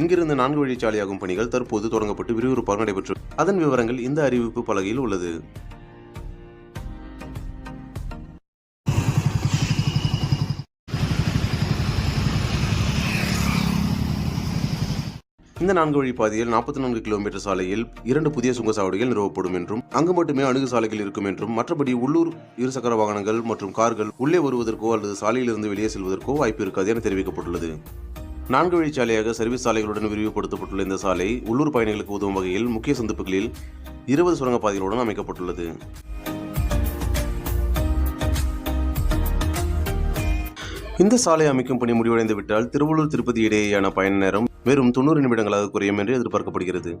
இங்கிருந்து நான்கு வழிச்சாலையாகும் பணிகள் தற்போது தொடங்கப்பட்டு விறுவிறுப்பாக நடைபெற்று அதன் விவரங்கள் இந்த அறிவிப்பு பலகையில் உள்ளது. இந்த நான்கு வழி பாதையில் நாற்பத்தி நான்கு கிலோமீட்டர் சாலையில் இரண்டு புதிய சுங்கச்சாவடிகள் நிறுவப்படும் என்றும் அங்கு மட்டுமே அணுகு சாலைகள் இருக்கும் என்றும் மற்றபடி உள்ளூர் இருசக்கர வாகனங்கள் மற்றும் கார்கள் உள்ளே வருவதற்கோ அல்லது சாலையிலிருந்து வெளியே செல்வதற்கோ வாய்ப்பு இருக்காது என தெரிவிக்கப்பட்டுள்ளது. நான்கு வழிச்சாலையாக சர்வீஸ் சாலைகளுடன் விரிவுபடுத்தப்பட்டுள்ள இந்த சாலை உள்ளூர் பயணிகளுக்கு உதவும் வகையில் முக்கிய சந்திப்புகளில் இருபது சுரங்கப்பாதைகளுடன் அமைக்கப்பட்டுள்ளது. இந்த சாலை அமைக்கும் பணி முடிவடைந்து விட்டால் திருவள்ளூர் திருப்பதி இடையேயான பயண நேரம் வெறும் தொண்ணூறு நிமிடங்களாக குறையும் என்று எதிர்பார்க்கப்படுகிறது.